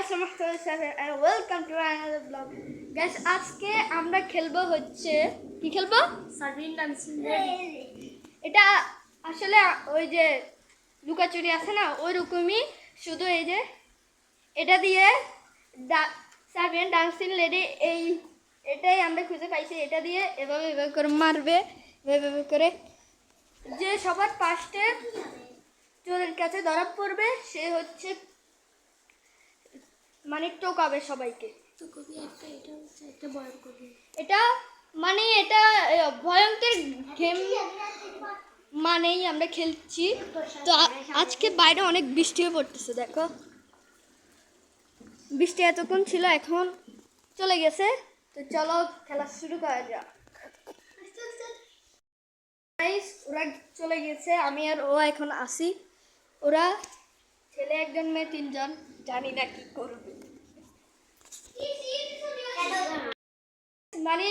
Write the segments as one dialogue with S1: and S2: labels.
S1: Welcome to another blog guys আজকে আমরা খেলব হচ্ছে কি খেলব?
S2: সার্ভিং ডান্সিং
S1: এটা আসলে ওই যে লুকাচুরি আছে না ওই রকমই শুধু এই যে এটা দিয়ে সার্বিয়ান ডান্সিং লেডি এই এটাই আমরা খুঁজে পাইছি। এটা দিয়ে এভাবে এভাবে করে মারবে এভাবে করে। যে সবার পাশে চোরের কাছে ধরা পড়বে সে হচ্ছে মানে টোকাবে সবাইকে।
S2: তো কবি একটা এটা হচ্ছে একটা বয়ান কবি
S1: এটা মানে এটা ভয়ঙ্কর গেম মানেই আমরা খেলছি। তো আজকে বাইরে অনেক বৃষ্টিও পড়তেছে দেখো। বৃষ্টি এতক্ষণ ছিল এখন চলে গেছে। তো চলো খেলা শুরু করা যাক। Guys, ওরা চলে গেছে আমি আর ও এখন আসি ওরা ছেলে একজন মেয়ে তিনজন জানি না কি করবে। মানে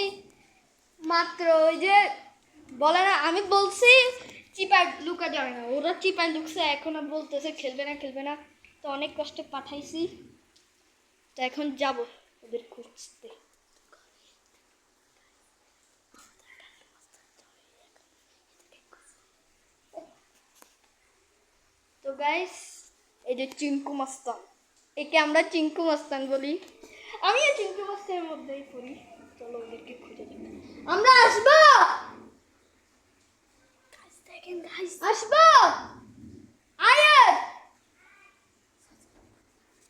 S1: মাত্র ওই যে বলে না, আমি বলছি চিপায় লুকা যাবে না। ওরা চিপায় লুকছে, এখনও বলতেছে, খেলবে না খেলবে না। তো অনেক কষ্টে পাঠাইছি। তো এখন যাব ওদের খুঁজতে। তো গাইস এই যে চিঙ্কু মাস্তান। একে আমরা চিঙ্কু মাস্তান বলি। আমিও চিঙ্কু মাস্তানের মধ্যেই পড়ি। চলো ওদেরকে খুঁজে যাই আমরা আসব! আসব! আয়াত!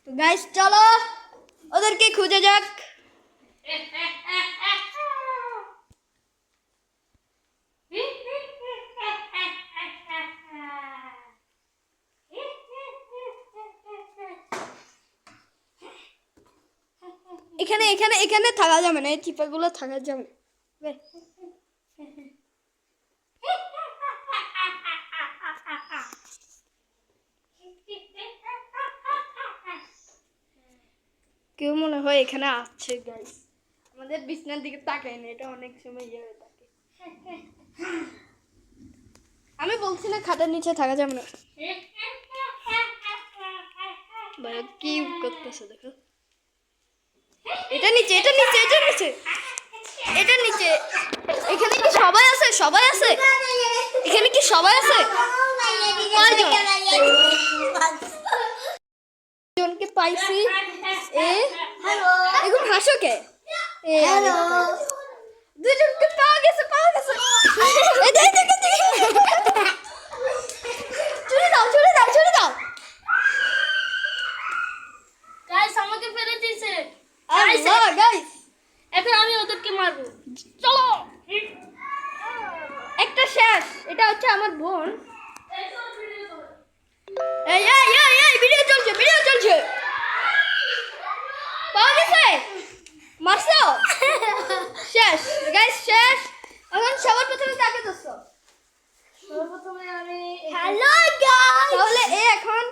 S1: তো গাইস চলো ওদেরকে খুঁজে যাক। এখানে এখানে থাকা যাবে না, এই চিপাগুলো থাকা যাবে। না। কেউ মনে হয় এখানে আছে গাইস আমাদের বিছনার দিকে তাকায় না, এটা অনেক সময় ইয়ে হয়ে থাকে। আমি বলছি না খাটের নিচে থাকা যাবে না। কি করতেছে দেখো। এটা নিচে এটা নিচে এটা নিচে। এটা নিচে। এখানে কি সবাই আছে? সবাই আছে? এখানে কি সবাই আছে? জনকে পাইছি এ? এখন হাসো কে?
S2: হ্যালো
S1: দুজনকে পাওয়া গেছে পাওয়া গেছে। ছুড়ে দাও ছুড়ে দাও ছুড়ে দাও
S2: গাইস আমাকে ফেলে দিয়েছে।
S1: আল্লাহ গাইস
S2: এখন আমি ওদেরকে মারবো।
S1: চলো! একটা শেষ। এটা হচ্ছে আমার বোন। এই এই এই এই ভিডিও চলছে ভিডিও চলছে। পাওয়া গেছে? মারছো? শেষ। গাইস শেষ। এখন সবার প্রথমে তাকে দোস্ত
S2: আমি
S1: হ্যালো গাইস তাহলে এ এখন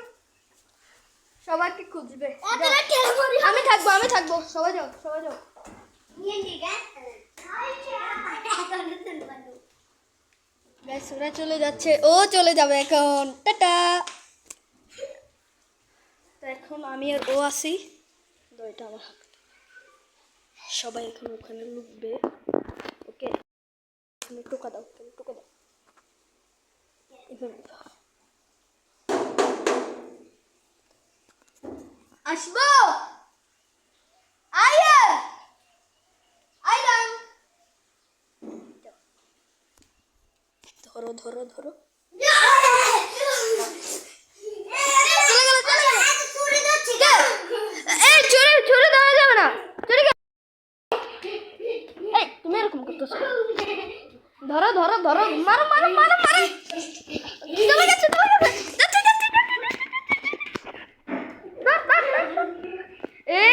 S1: সবাইকে খুঁজবে। আমি থাকব আমি থাকব। সবাই যাও সবাই যাও। ওরা চলে যাচ্ছে। ও চলে যাবে এখন। টাটা। তো এখন আমি আর ও আসি এটা আমার সবাই এখন ওখানে লুকবে। ওকে। টোকা দাও টোকা দাও। এভাবে। আসব আয়া আইলাম ধরো ধরো ধরো চলে গেল চলে গেল এই চুরি চুরি দেওয়া যাবে না চুরি কে- এই তুমি এরকম করতেছো ধরো ধরো ধরো মারো মারো মারো মারো চলে গেছে চলে গেছে যাচ্ছে, যাচ্ছে, যাচ্ছে, যাচ্ছে। ধর, ধর, ধর, ধর। এ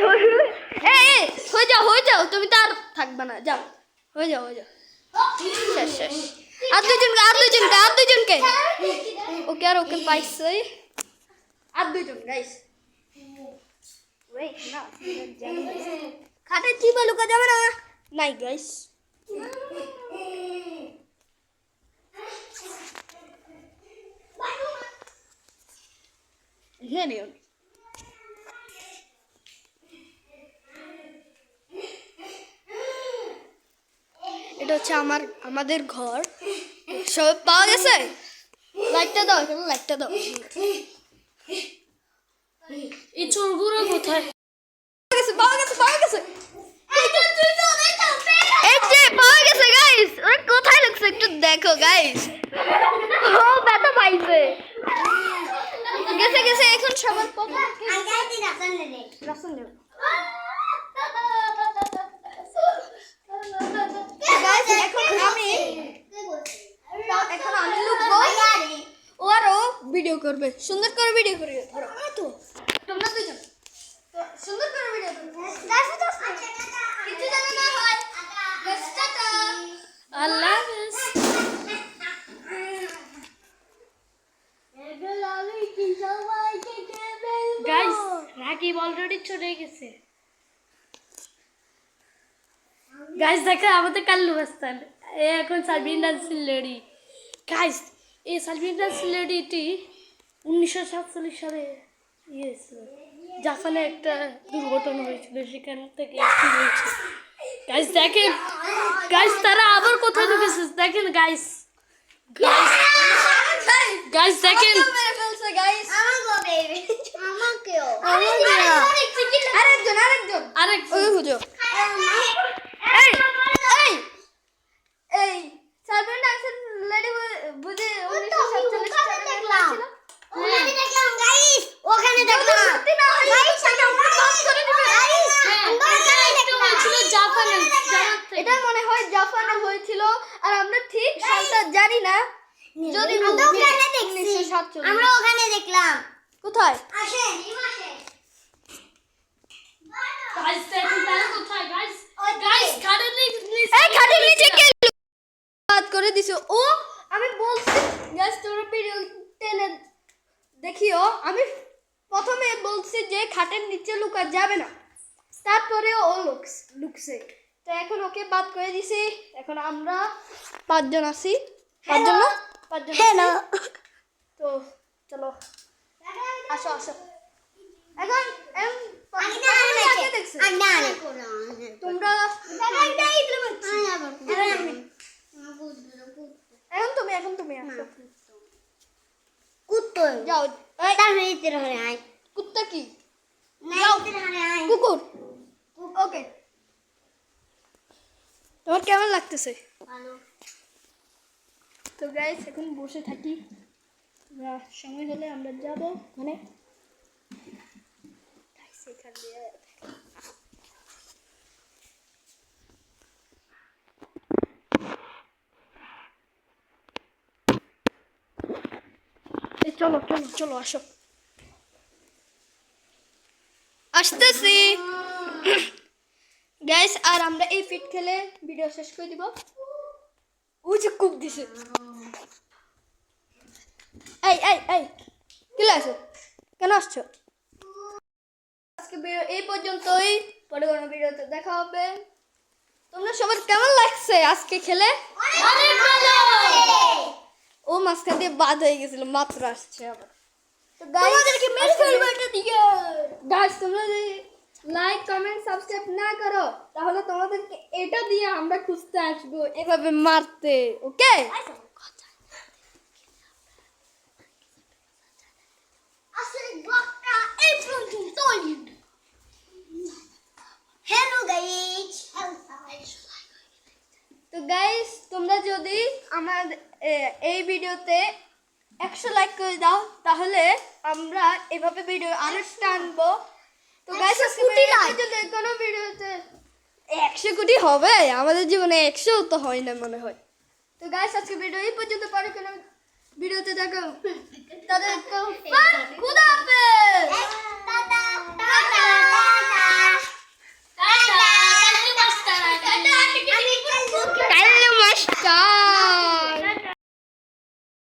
S1: এ ওকে ধর এ এ হয়ে যাও হয়ে যাও, তুমি তো আর থাকবে না, যাও, হয়ে যাও হয়ে যাও। শেষ শেষ। আর দুজনকে আর দুজনকে আর দুজনকে ওকে আর ওকে পাইছে। আর দুজন গাইস ওয়েট না, খাটে চিপে লুকা যাবে না? নাই গাইস এখানে এটা হচ্ছে আমার, আমাদের ঘর। সব পাওয়া গেছে? লাইটটা দাও, এখানে লাইটটা দাও।
S2: এই চোরগুলো কোথায়?
S1: পাওয়া গেছে পাওয়া গেছে যে পাওয়া গেছে গাইস কোথায় লুকছে একটু দেখো গাইস ও, ব্যথা পাইছে। গেছে গেছে, এখন সবার এখন আমি এখন আমি লুকবো ও আরও ভিডিও করবে সুন্দর করে ভিডিও করবে ধরো। তো। তোমরা দুজন। সুন্দর করে ভিডিও কিছু না হয়।
S2: আল্লাহ গাইস রাকিব অলরেডি চলে গেছে? গাইস দেখো আমাদের কাল্লু এখন সালবিনা সিলেডি গাইস এই সালবিনা সিলেডিটি উনিশশো সাতচল্লিশ সালে ইয়ে জাপানে একটা দুর্ঘটনা হয়েছিল সেখান থেকে হয়েছে। গাইস দেখেন গাইস তারা আবার কোথায় ঢুকেছে? দেখেন গাইস গাইস গাইস দেখেন।
S1: আরেকজন আরেকজন
S2: আরেক
S1: ওই খুঁজো এই এই এই সালমান ডান্সের লেডি বুঝে উনিশশো সাতচল্লিশ সালে
S3: দেখলাম।
S1: ছিল?
S3: ওখানে দেখলাম গাইস ওখানে দেখলাম
S1: সত্যি না হয়
S3: গাইস
S1: এটা আমরা বন্ধ করে দিবে।
S3: গাইস
S2: হ্যাঁ,
S3: আমরা
S2: এটা
S3: ওখানে
S2: একটা
S3: দেখলাম
S2: হয়েছিল জাপানে জাপান থেকে।
S1: এটা মনে হয় জাপানে হয়েছিল আর আমরা ঠিক সালটা জানি না যদি
S3: আমরা ওখানে দেখছি
S1: সাতচল্লিশ
S3: আমরা ওখানে দেখলাম।
S1: কোথায়?
S3: আসেন আসেন
S2: গাইস দেখেন তারা কোথায় গাইস গাইস গাড়ির নিচে
S1: এই খাটের নিচে কে বাদ করে দিছো? ও আমি বলছি গ্যাস তোমরা ভিডিও টেনে দেখিও আমি প্রথমে বলছি যে খাটের নিচে লুকা যাবে না। তারপরে ও লুকস লুকছে। তো এখন ওকে বাদ করে দিছি। এখন আমরা পাঁচজন আছি। পাঁচজন না? পাঁচজন। তো চলো আসো আসো। এখন তোমরা এখন তুমি এখন তুমি আসো।
S3: কুত্তো
S1: যাও। এই
S3: তার ভিতরে হরে আয়।
S1: কুত্তা কি?
S3: না ভিতরে
S1: কুকুর। ওকে। তোমার কেমন লাগতেছে? তো গাইস এখন বসে থাকি। সময় হলে আমরা যাব মানে চলো চলো চলো, আসো। আসতেছি। গাইস আর আমরা এই ফিট খেলে ভিডিও শেষ করে দিব। ওই যে কুক দিছে। এই এই এই কি লাগছে কেন আসছো? আজকে ভিডিও এই পর্যন্তই। পরে কোনো ভিডিওতে দেখা হবে। তোমরা সবার কেমন লাগছে আজকে খেলে?
S2: অনেক ভালো!
S1: ও মাঝখান দিয়ে বাদ হয়ে গেছিল মাত্র আসছে আবার। গাইস তোমরা যদি লাইক কমেন্ট সাবস্ক্রাইব না করো তাহলে তোমাদেরকে এটা দিয়ে আমরা খুঁজতে আসব এভাবে মারতে ওকে
S3: আসলে ব্লগটা এই পর্যন্তই হ্যালো গাইস
S1: তো গাইস তোমরা যদি আমার এই ভিডিওতে একশো লাইক করে দাও তাহলে আমরা এভাবে ভিডিও আরও টানবো তো গাইস
S3: 100 কোটি like।
S1: যদি কোনো ভিডিওতে একশো কোটি হবে আমাদের জীবনে একশো তো হয় না মনে হয়। তো গাইস আজকে ভিডিও এই পর্যন্ত পরে কোনো ভিডিওতে দেখো তাদের ফান খুদাফেজ টাটা টাটা টাটা টাটা টাটা টাটা টাটা